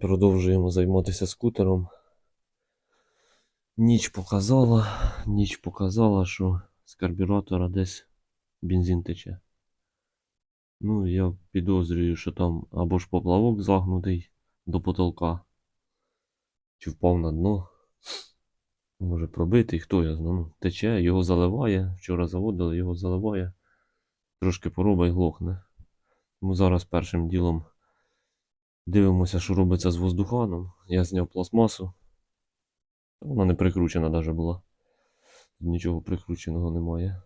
Продовжуємо займатися скутером. Ніч показала, ніч показала, що з карбюратора десь бензин тече. Ну, я підозрюю, що там або ж поплавок загнутий до потолка, чи впав на дно. Може пробитий, хто я знаю. Ну, тече, його заливає. Вчора заводили, його заливає. Трошки пороба і глохне. Тому зараз першим ділом дивимося, що робиться з воздуханом. Я зняв пластмасу. Вона не прикручена навіть була. Нічого прикрученого немає.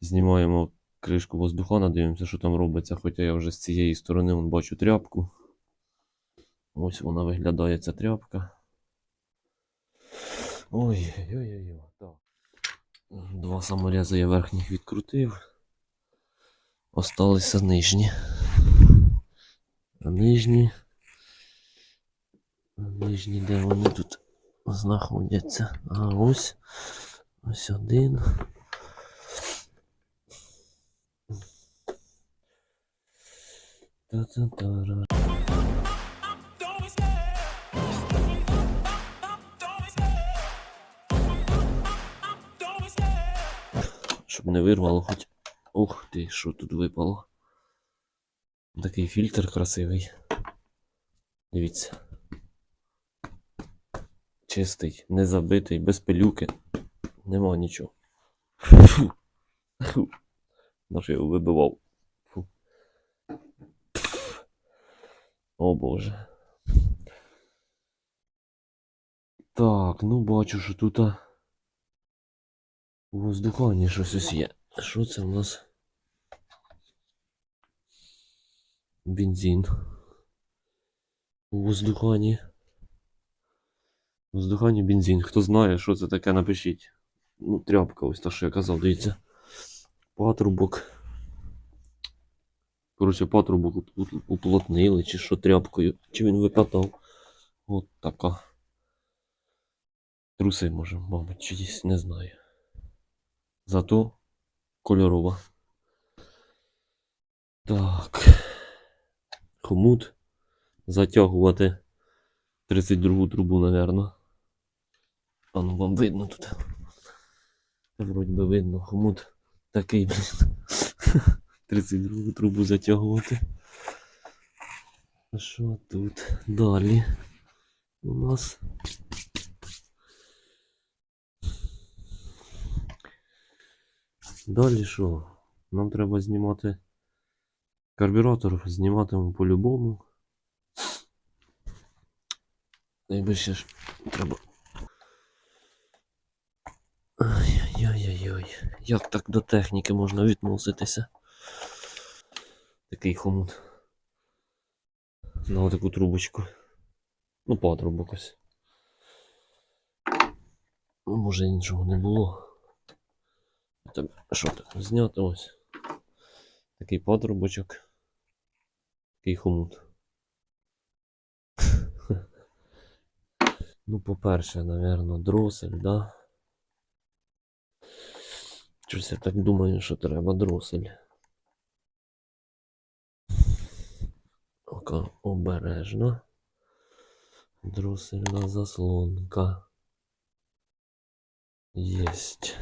Знімаємо кришку воздухана, дивимося, що там робиться. Хоча я вже з цієї сторони вон, бачу тряпку. Ось вона виглядає ця тряпка. Ой, ой, ой, ой, так. Два саморези я верхніх відкрутив. Осталися нижні. Нижні. Нижні, де вони тут знаходяться? А ось. Ось один. Та-та-та-ра. Щоб не вирвало хоч. Ух ти, що тут випало. Такий фільтр красивий. Дивіться. Чистий, не забитий, без пилюки. Нема нічого. Фу. Фу. Наш його вибивав. Фу. О боже. Так, ну бачу, що тут воздухані щось ось є. Що це у нас? Бензин. У воздухані. Воздухані бензин. Хто знає, що це таке, напишіть. Ну, тряпка, ось та, що я казав, дивіться. Патрубок. Коротше, патрубок уплотнили, чи що тряпкою, чи він викатав. От така. Труси може, мабуть, чиїсь, не знаю. Зато кольорова. Так. Хомут. Затягувати 32 трубу, напевно. А ну вам видно тут. Вроді би видно, хомут такий, блін. 32 трубу затягувати. А що тут? Далі у нас. Далі що? Нам треба знімати карбюратор, зніматимемо по-любому. Найближче ж треба. Ай-яй-яй-яй. Як так до техніки можна відноситися? Такий хомут. На таку трубочку. Ну, патрубок ось. Може іншого не було. Так, що так? Зняти ось. Такий патрубочок. Такий хомут. Ну, по-перше, напевно, дросель, да? Щось я так думаю, що треба дросель. Ока обережно. Дросельна заслонка. Єсть.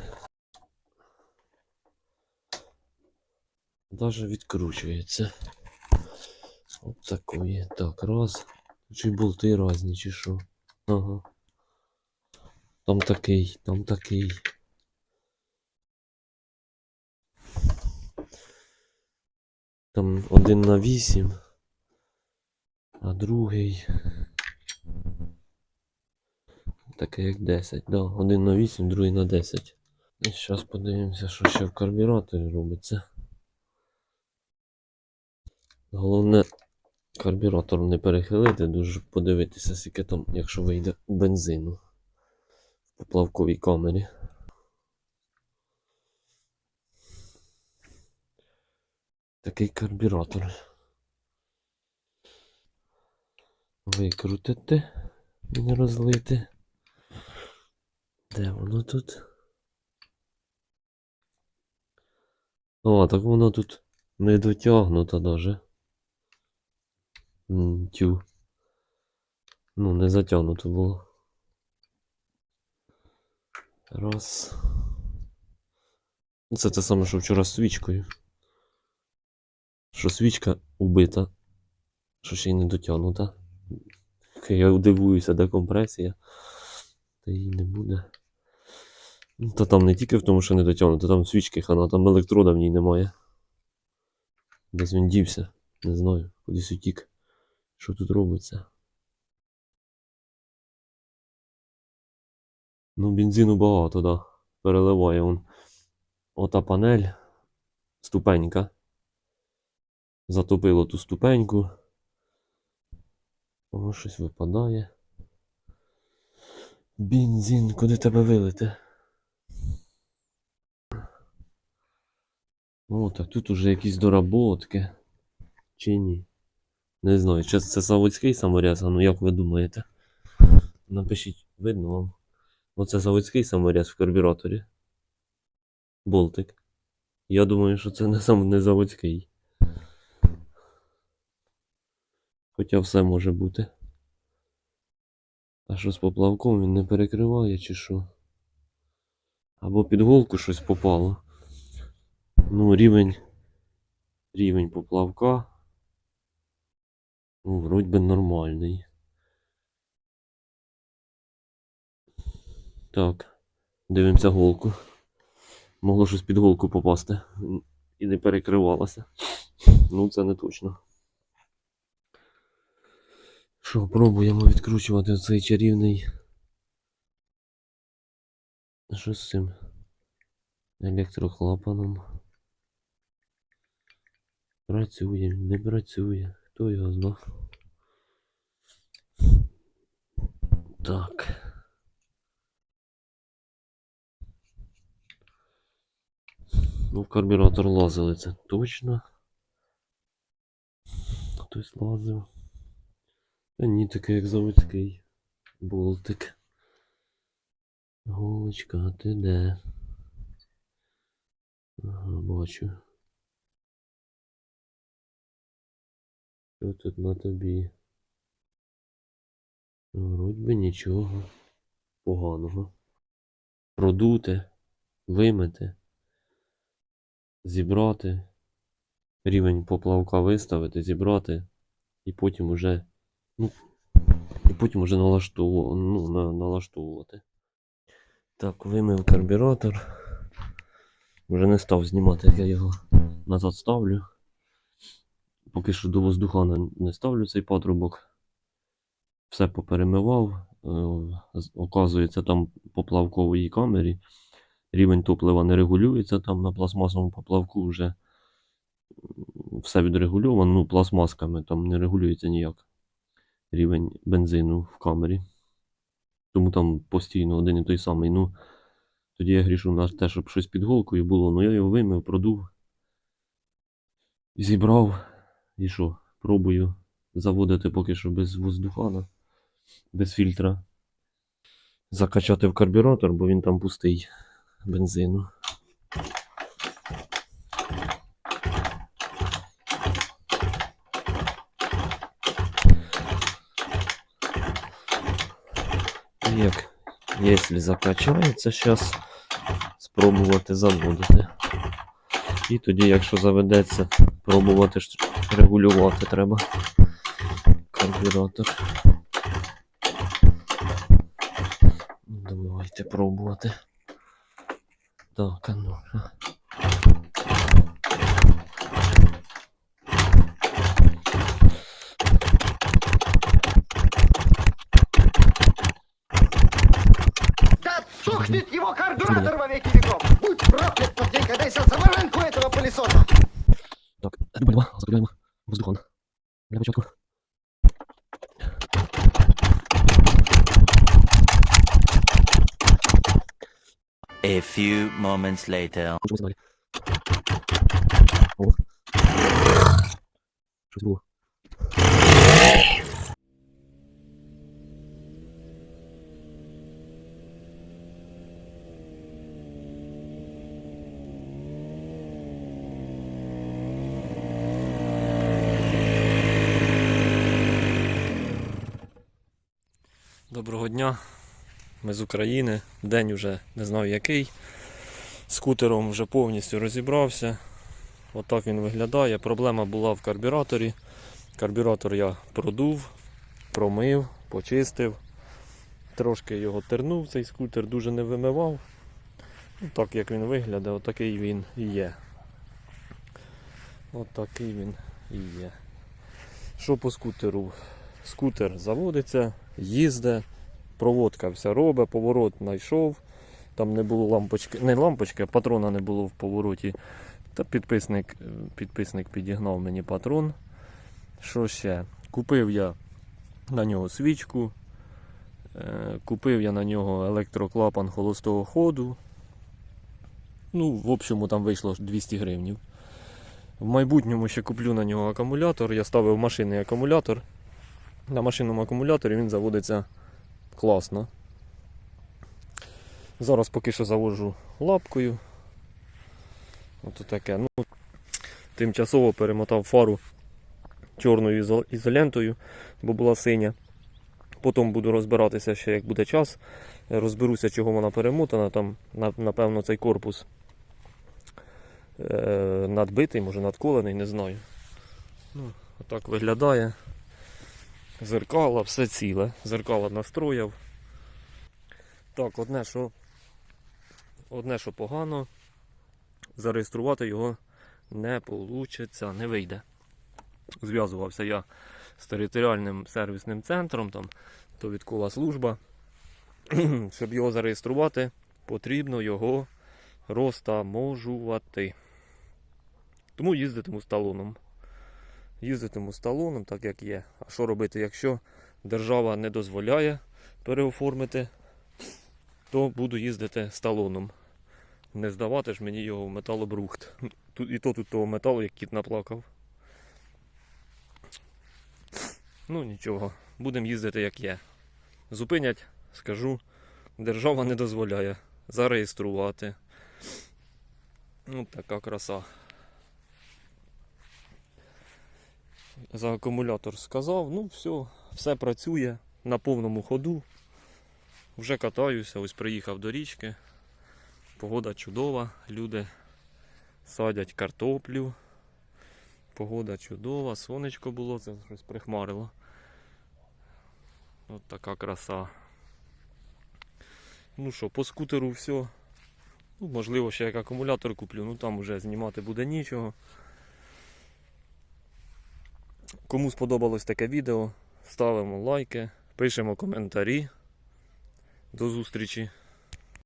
Даже відкручується. От такої. Так, раз. Чи болти разні, чи що? Ага. Там такий, там такий. Там один на вісім, а другий. Такий як 10. Да, один на 8, другий на 10. І зараз подивимося, що ще в карбюраторі робиться. Головне карбюратор не перехилити, дуже подивитися, скільки там, якщо вийде бензину в поплавковій камері. Такий карбюратор. Викрутити і не розлити. Де воно тут? О, так воно тут не дотягнуто даже. Тю. Ну, не затягнуто було. Раз. Ну, Це те саме, що вчора з свічкою. Що свічка убита, що ще й не дотягнута. Я дивуюся, де компресія. Та її не буде. Ну, Та там не тільки в тому, що не дотягнута, там свічки хана, там електрода в ній немає. Десь він дівся. Не знаю, кудись утік. Що тут робиться? Ну, бензину багато, да. Переливає он. Ота панель. Ступенька. Затопило ту ступеньку. Воно щось випадає. Бензин, куди тебе вилити? О, так тут уже якісь доработки. Чи ні? Не знаю, чи це заводський саморез, а ну як ви думаєте? Напишіть, видно вам. Оце заводський саморез в карбюраторі. Болтик. Я думаю, що це не сам не заводський. Хоча все може бути. А що з поплавком він не перекриває чи що? Або під голку щось попало. Ну, рівень. Рівень поплавка. Ну, вроді би нормальний. Так. Дивимося голку. Могло щось під голку попасти. І не перекривалося. Ну, це не точно. Що, пробуємо відкручувати цей чарівний. Що з цим? Електрохлапаном. Працює, не працює. Хто його знав? Так. Ну, в карбюратор лазили, це точно. Хтось лазив. Та ні, такий як заводський. Болтик. Голочка, а ти де? Ага, бачу. Що тут на тобі? Вроді би нічого поганого. Продути, вимити, зібрати, рівень поплавка виставити, зібрати, і потім уже, ну, і потім уже налаштовувати, ну, на, налаштовувати. Так, вимив карбюратор. Вже не став знімати, як я його назад ставлю. Поки що до воздухана не ставлю цей патрубок. Все поперемивав. Е, Оказується, там по плавковій камері рівень топлива не регулюється. Там на пластмасовому поплавку вже все відрегульовано. Ну, пластмасками там не регулюється ніяк рівень бензину в камері. Тому там постійно один і той самий. Ну, тоді я грішу на те, щоб щось під голкою було. Ну я його вимив, продув, зібрав і що, пробую заводити поки що без воздухана, без фільтра. Закачати в карбюратор, бо він там пустий бензину. Як, якщо закачається, зараз спробувати заводити. І тоді, якщо заведеться, пробувати регулювати треба карбюратор. Давайте пробувати. Так, а ну. A few moments later. Включимося далі. О. Щось було. Доброго дня. Ми з України. День уже не знаю який. Скутером вже повністю розібрався. Отак він виглядає. Проблема була в карбюраторі. Карбюратор я продув, промив, почистив. Трошки його тернув, цей скутер дуже не вимивав. Ну, так як він виглядає, отакий він і є. Отакий він і є. Що по скутеру? Скутер заводиться, їздить, проводка вся робить, поворот знайшов. Там не було лампочки, не лампочки, а патрона не було в повороті. Та підписник, е, підписник підігнав мені патрон. Що ще? Купив я на нього свічку. Е, Купив я на нього електроклапан холостого ходу. Ну, в общому там вийшло 200 гривнів. В майбутньому ще куплю на нього акумулятор. Я ставив машинний акумулятор. На машинному акумуляторі він заводиться класно. Зараз поки що заводжу лапкою. Ото таке. Ну, тимчасово перемотав фару чорною ізо- ізолентою, бо була синя. Потім буду розбиратися ще як буде час. Розберуся, чого вона перемотана. Там, напевно, цей корпус е, надбитий, може надколений, не знаю. Ну, отак виглядає. Зеркала, все ціле. Зеркала настроїв. Так, одне, що, одне, що погано, зареєструвати його не вийде, не вийде. Зв'язувався я з територіальним сервісним центром, там, то відкола служба. Щоб його зареєструвати, потрібно його розтаможувати. Тому їздитиму з талоном. Їздитиму з талоном, так як є. А що робити, якщо держава не дозволяє переоформити, то буду їздити з талоном. Не здавати ж мені його в металобрухт. Тут, і то тут того металу, як кіт наплакав. Ну нічого, будемо їздити як є. Зупинять, скажу, держава не дозволяє зареєструвати. Ну, така краса. За акумулятор сказав, ну все, все працює на повному ходу. Вже катаюся, ось приїхав до річки. Погода чудова, люди садять картоплю. Погода чудова, сонечко було, це щось прихмарило. От така краса. Ну що, по скутеру все. Ну, можливо, ще як акумулятор куплю, ну там вже знімати буде нічого. Кому сподобалось таке відео, ставимо лайки, пишемо коментарі. До зустрічі!